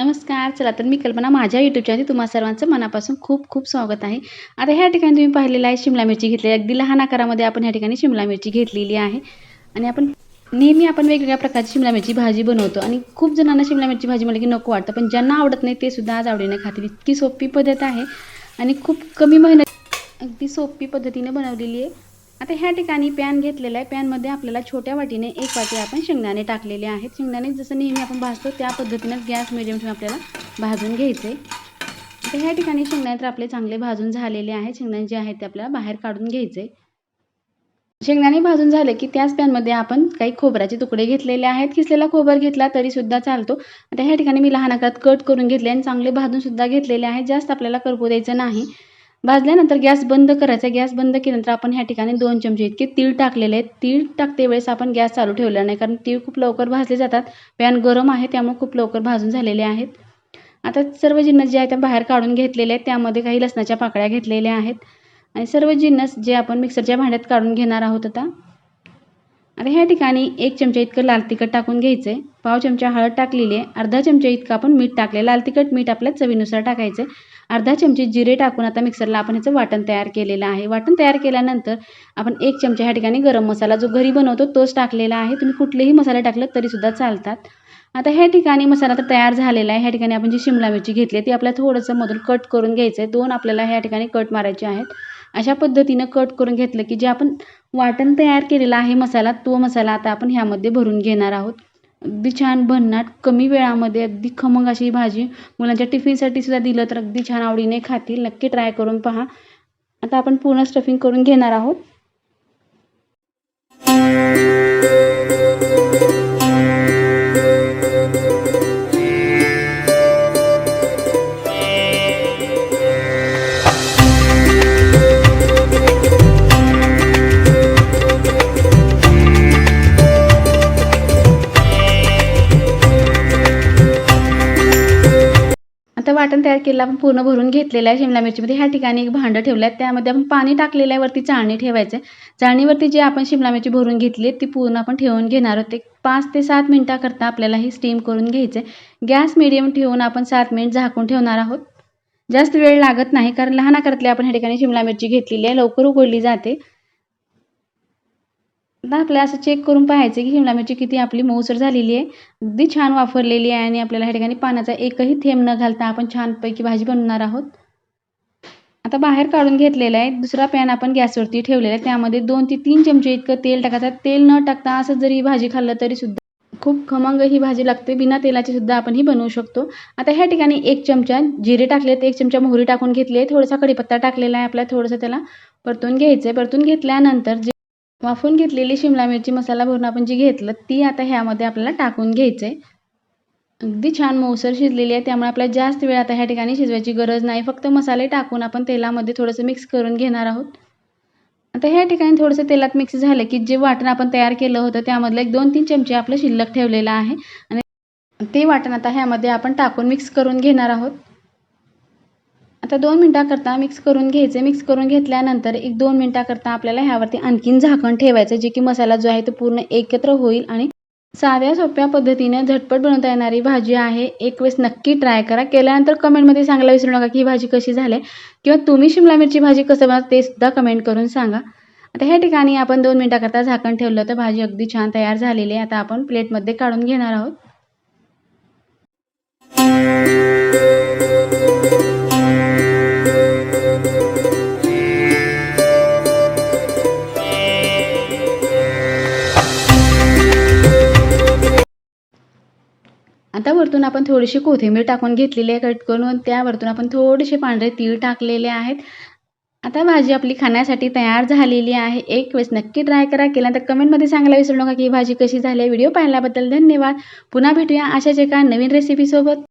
नमस्कार चला तर मी कल्पना माझ्या यूट्यूब चॅनल तुम्हा सर्वांचं मनापासून खूप खूप स्वागत आहे. आता ह्या ठिकाणी तुम्ही पाहिलेलं आहे शिमला मिरची घेतली अगदी लहान आकारामध्ये आपण ह्या ठिकाणी शिमला मिरची घेतलेली आहे. आणि आपण नेहमी आपण वेगवेगळ्या प्रकारची शिमला मिरची भाजी बनवतो आणि खूप जणांना शिमला मिरची भाजी म्हणलं की नको वाटतं पण ज्यांना आवडत नाही ते सुद्धा आज आवडीने खातील. इतकी सोपी पद्धत आहे आणि खूप कमी मेहनत अगदी सोपी पद्धतीने बनवलेली आहे. आता ह्या ठिकाणी पॅन घेतलेला आहे. पॅनमध्ये आपल्याला छोट्या वाटीने एक वाटी आपण शेंगदाणे टाकलेले आहेत. शेंगदाणे जसं नेहमी आपण भाजतो त्या पद्धतीनंच गॅस मिडियम ठेवून आपल्याला भाजून घ्यायचे आता ह्या ठिकाणी शेंगदाणे तर आपले चांगले भाजून झालेले आहेत. शेंगदाणे जे आहेत ते आपल्याला बाहेर काढून घ्यायचे शेंगदाणे भाजून झाले की त्याच पॅनमध्ये आपण काही खोबऱ्याचे तुकडे घेतलेले आहेत. किसलेला खोबर घेतला तरी सुद्धा चालतो. आता ह्या ठिकाणी मी लहान आकारात कट करून घेतले आणि चांगले भाजून सुद्धा घेतलेले आहेत जास्त आपल्याला करपू द्यायचं नाही. भाजल्यानंतर गॅस बंद करायचा. गॅस बंद केल्यानंतर आपण ह्या ठिकाणी दोन चमचे इतके तीळ टाकलेले आहेत. तीळ टाकते वेळेस आपण गॅस चालू ठेवला नाही कारण तीळ खूप लवकर भाजले जातात. पॅन गरम आहे त्यामुळे खूप लवकर भाजून झालेले आहेत. आता सर्व जिन्नस जे आहेत त्या बाहेर काढून घेतलेले आहेत. त्यामध्ये काही लसणाच्या पाकळ्या घेतलेल्या आहेत. आणि सर्व जिन्नस जे आपण मिक्सरच्या भांड्यात काढून घेणार आहोत आता. आता ह्या ठिकाणी एक चमचा इतकं लाल तिखट टाकून घ्यायचं आहे पाव चमचा हळद टाकलेली आहे. अर्धा चमचा इतकं आपण मीठ टाकले लाल तिखट मीठ आपल्या चवीनुसार टाकायचं अर्धा चमचे जिरे टाकून आता मिक्सरला आपण ह्याचं वाटण तयार केलेलं आहे. वाटण तयार केल्यानंतर आपण एक चमचा ह्या ठिकाणी गरम मसाला जो घरी बनवतो तोच टाकलेला आहे. तुम्ही कुठलेही मसाले टाकलं तरीसुद्धा चालतात. आता ह्या ठिकाणी मसाला तर तयार झालेला आहे. ह्या ठिकाणी आपण जी शिमला मिरची घेतली आहे ती आपल्याला थोडंसं मधून कट करून घ्यायचं आहे दोन आपल्याला ह्या ठिकाणी कट मारायचे आहेत. अशा पद्धतीनं कट करून घेतलं की जे आपण वाटण तयार केलेला आहे मसाला तो मसाला आता आपण ह्यामध्ये भरून घेणार आहोत. अगदी छान भन्नाट कमी वेळामध्ये अगदी खमंग अशी ही भाजी मुलांच्या टिफिनसाठी सुद्धा दिलं तर अगदी छान आवडीने खातील. नक्की ट्राय करून पहा. आता आपण पूर्ण स्टफिंग करून घेणार आहोत. वाटण तयार केलेलं आपण पूर्ण भरून घेतलेलं आहे शिमला मिरचीमध्ये. ह्या ठिकाणी एक भांडं ठेवलं आहे. त्यामध्ये आपण पाणी टाकलेलं आहे. वरती चाळणी ठेवायचं आहे. चाळणीवरती जे आपण शिमला मिरची भरून घेतली ती पूर्ण आपण ठेवून घेणार आहोत. पाच ते सात मिनटाकरता आपल्याला हे स्टीम करून घ्यायचं आहे. गॅस मिडियम ठेवून आपण सात मिनिट झाकून ठेवणार आहोत. जास्त वेळ लागत नाही कारण लहान आकारातली आपण ह्या ठिकाणी शिमला मिरची घेतलेली आहे. लवकर उघडली जाते. आता आपल्याला असं चेक करून पाहायचं की शिमला मिरची किती आपली मऊसर झालेली आहे. अगदी छान वापरलेली आहे आणि आपल्याला ह्या ठिकाणी पाण्याचा एकही थेंब न घालता आपण छानपैकी भाजी बनवणार आहोत. आता बाहेर काढून घेतलेला आहे. दुसरा पॅन आपण गॅसवरती ठेवलेला आहे. त्यामध्ये दोन ते तीन चमचे इतकं तेल टाकायचं. तेल न टाकता असं जरी ही भाजी खाल्लं तरी सुद्धा खूप खमंग ही भाजी लागते. बिना तेलाची सुद्धा आपण ही बनवू शकतो. आता ह्या ठिकाणी एक चमचा जिरे टाकलेत. एक चमचा मोहरी टाकून घेतली आहे. थोडासा कडीपत्ता टाकलेला आहे आपल्याला थोडंसं त्याला परतून घ्यायचं आहे परतून घेतल्यानंतर जे वाफून घेतलेली शिमला मिरची मसाला भरून आपण जी घेतलं ती आता ह्यामध्ये आपल्याला टाकून घ्यायचं आहे अगदी छान मऊसर शिजलेली आहे त्यामुळे आपल्याला जास्त वेळ आता ह्या ठिकाणी शिजवायची गरज नाही. फक्त मसाले टाकून आपण तेलामध्ये थोडंसं मिक्स करून घेणार आहोत. आता ह्या ठिकाणी थोडंसं तेलात मिक्स झालं की जे वाटण आपण तयार केलं होतं त्यामधलं एक दोन तीन चमचे आपलं शिल्लक ठेवलेलं आहे. आणि ते वाटण आता ह्यामध्ये आपण टाकून मिक्स करून घेणार आहोत. आता दोन मिनटाकरता मिक्स करून घ्यायचं. मिक्स करून घेतल्यानंतर एक दोन मिनटाकरता आपल्याला ह्यावरती आणखीन झाकण ठेवायचं. जे की मसाला जो आहे तो पूर्ण एकत्र होईल आणि साध्या सोप्या पद्धतीने झटपट बनवता येणारी भाजी आहे. एक वेळेस नक्की ट्राय करा. केल्यानंतर कमेंटमध्ये सांगायला विसरू नका की ही भाजी कशी झाली किंवा तुम्ही शिमला मिरची भाजी कसं बनवा ते सुद्धा कमेंट करून सांगा. आता ह्या ठिकाणी आपण दोन मिनटाकरता झाकण ठेवलं तर भाजी अगदी छान तयार झालेली आहे. आता आपण प्लेटमध्ये काढून घेणार आहोत. आता वरतून आपण थोडीशी कोथिंबीर टाकून घेतलेली आहे कट करून. त्या वरतून आपण थोडेसे पांढरे तीळ टाकलेले आहेत. आता भाजी आपली खाण्यासाठी तयार झालेली आहे. एक वेळेस नक्की ट्राय करा. केल्यानंतर कमेंटमध्ये सांगायला विसरू नका की ही भाजी कशी झाली आहे. व्हिडिओ पाहिल्याबद्दल धन्यवाद. पुन्हा भेटूया अशाच एका नवीन रेसिपीसोबत